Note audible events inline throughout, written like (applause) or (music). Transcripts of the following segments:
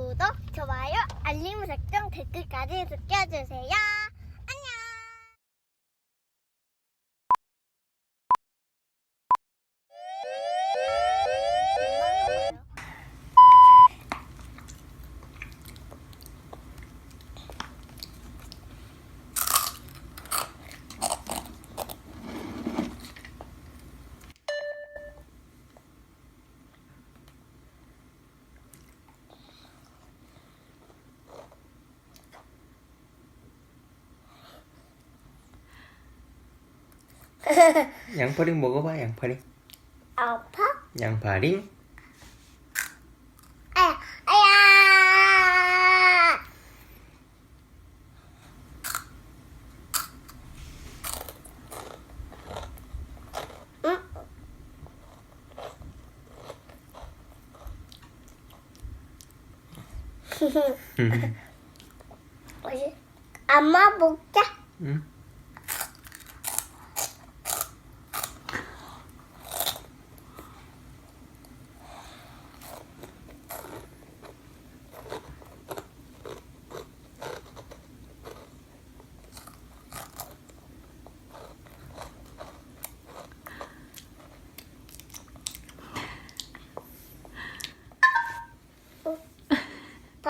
구독, 좋아요, 알림 설정, 댓글까지 느껴주세요. 안녕! (laughs) 양파링 먹어봐 양파링 아파? 양파링 아야, 아야! 응? (laughs) (laughs) 뭐지? 엄마 먹자. 응?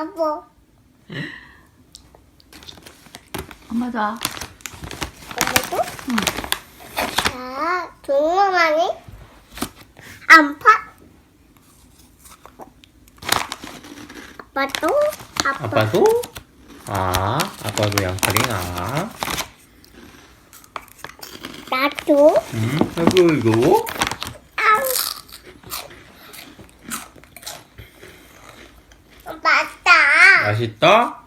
바보. 엄마 자. 엄마도? 자, 동물만이 안파. 아빠도 아빠. 아빠도? 아 아빠도 양파링 아 나도 응? 아이고 이거 아우. 맞다. 맛있다?